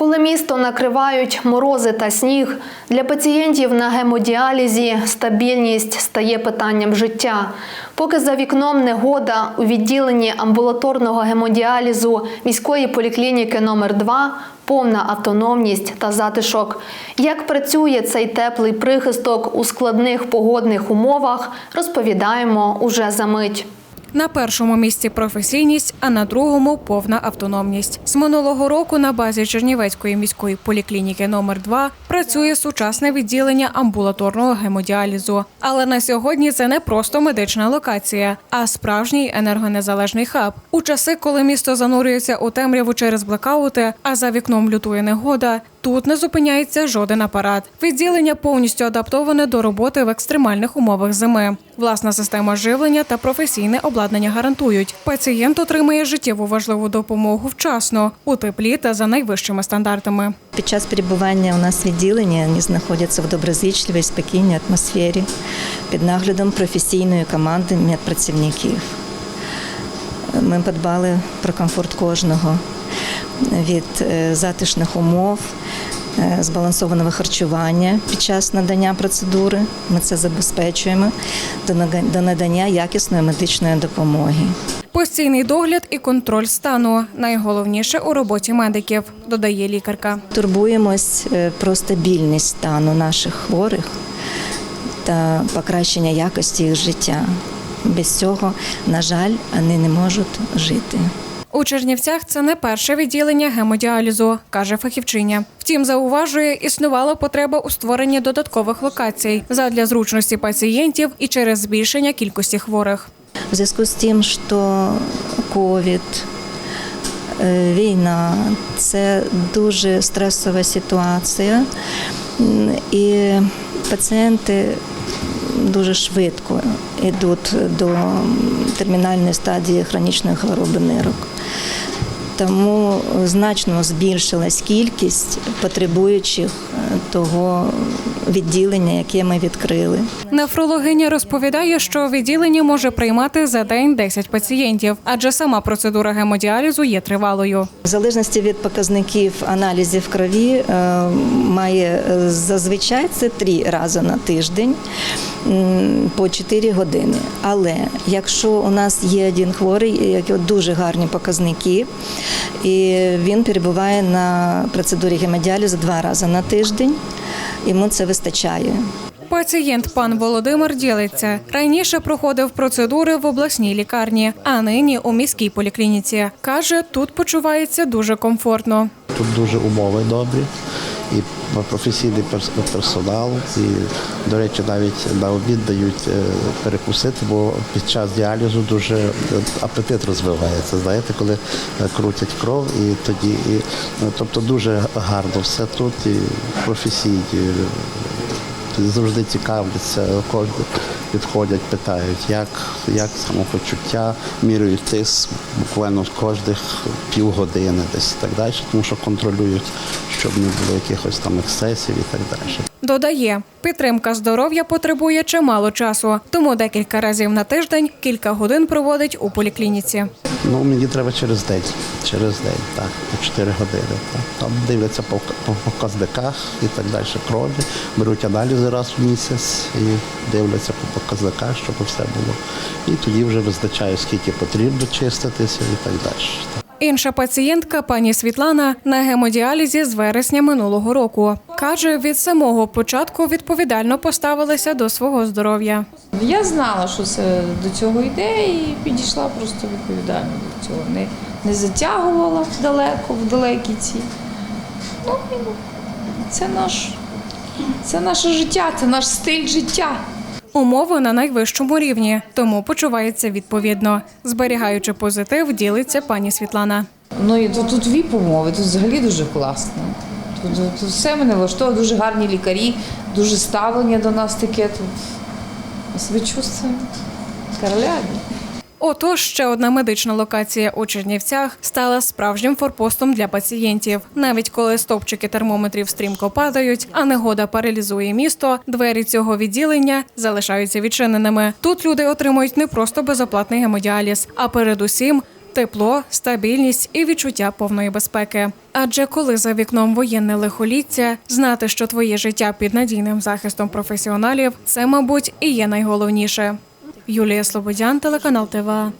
Коли місто накривають морози та сніг, для пацієнтів на гемодіалізі стабільність стає питанням життя. Поки за вікном негода у відділенні амбулаторного гемодіалізу міської поліклініки номер 2 повна автономність та затишок. Як працює цей теплий прихисток у складних погодних умовах, розповідаємо уже за мить. На першому місці професійність, а на другому повна автономність. З минулого року на базі Чернівецької міської поліклініки номер 2 працює сучасне відділення амбулаторного гемодіалізу. Але на сьогодні це не просто медична локація, а справжній енергонезалежний хаб. У часи, коли місто занурюється у темряву через блекаути, а за вікном лютує негода. Тут не зупиняється жоден апарат. Відділення повністю адаптоване до роботи в екстремальних умовах зими. Власна система живлення та професійне обладнання гарантують, пацієнт отримає життєво важливу допомогу вчасно, у теплі та за найвищими стандартами. Під час перебування у нас відділення вони знаходяться в доброзичливій, спокійній атмосфері під наглядом професійної команди медпрацівників. Ми подбали про комфорт кожного від е, затишних умов, збалансованого харчування під час надання процедури. Ми це забезпечуємо до надання якісної медичної допомоги. Постійний догляд і контроль стану найголовніше у роботі медиків, додає лікарка. Турбуємось е, про стабільність стану наших хворих та покращення якості їх життя. Без цього, на жаль, вони не можуть жити. У Чернівцях це не перше відділення гемодіалізу, каже фахівчиня. Втім, зауважує, існувала потреба у створенні додаткових локацій задля зручності пацієнтів і через збільшення кількості хворих. В зв'язку з тим, що ковід, е, війна це дуже стресова ситуація, і пацієнти дуже швидко йдуть до термінальної стадії хронічної хвороби нирок. Тому значно збільшилась кількість потребуючих е, того відділення, яке ми відкрили. Нефрологиня розповідає, що відділення може приймати за день 10 пацієнтів, адже сама процедура гемодіалізу є тривалою. В залежності від показників аналізів крові е, має е, зазвичай це три рази на тиждень по 4 години. Але якщо у нас є один хворий, який дуже гарні показники, і він перебуває на процедурі гемодіалізу два рази на тиждень, йому це вистачає. Пацієнт пан Володимир ділиться. Раніше проходив процедури в обласній лікарні, а нині у міській поліклініці. Каже, тут почувається дуже комфортно. Тут дуже умови добрі професійний перс- персонал. І, до речі, навіть на обід дають е, перекусити, бо під час діалізу дуже е, апетит розвивається. Знаєте, коли е, крутять кров, і тоді, і, е, тобто дуже гарно все тут і професійні. Завжди цікавляться, кожен підходять, питають, як, як самопочуття, мірують тиск буквально кожних півгодини десь і так далі, тому що контролюють, щоб не було якихось там ексцесів і так далі. Додає, підтримка здоров'я потребує чимало часу, тому декілька разів на тиждень кілька годин проводить у поліклініці. Ну, мені треба через день, через день, так, по 4 години. Так. Там дивляться по, по показниках і так далі крові, беруть аналізи раз в місяць і дивляться по показниках, щоб все було. І тоді вже визначають, скільки потрібно чиститися і так далі. Інша пацієнтка, пані Світлана, на гемодіалізі з вересня минулого року. Каже, від самого початку відповідально поставилася до свого здоров'я. Я знала, що це до цього йде, і підійшла просто відповідально до цього. Не, не затягувала далеко, в далекі ці. Ну, це наш, це наше життя, це наш стиль життя. Умови на найвищому рівні, тому почувається відповідно. Зберігаючи позитив, ділиться пані Світлана. Ну і тут, тут віп умови, тут взагалі дуже класно. Тут, тут, тут все мене влаштовує, дуже гарні лікарі, дуже ставлення до нас таке тут. Себе чувствуємо королями. Отож, ще одна медична локація у Чернівцях стала справжнім форпостом для пацієнтів. Навіть коли стовпчики термометрів стрімко падають, а негода паралізує місто, двері цього відділення залишаються відчиненими. Тут люди отримують не просто безоплатний гемодіаліз, а передусім тепло, стабільність і відчуття повної безпеки. Адже коли за вікном воєнне лихоліття, знати, що твоє життя під надійним захистом професіоналів, це, мабуть, і є найголовніше. Юлія Слободян, телеканал ТВА.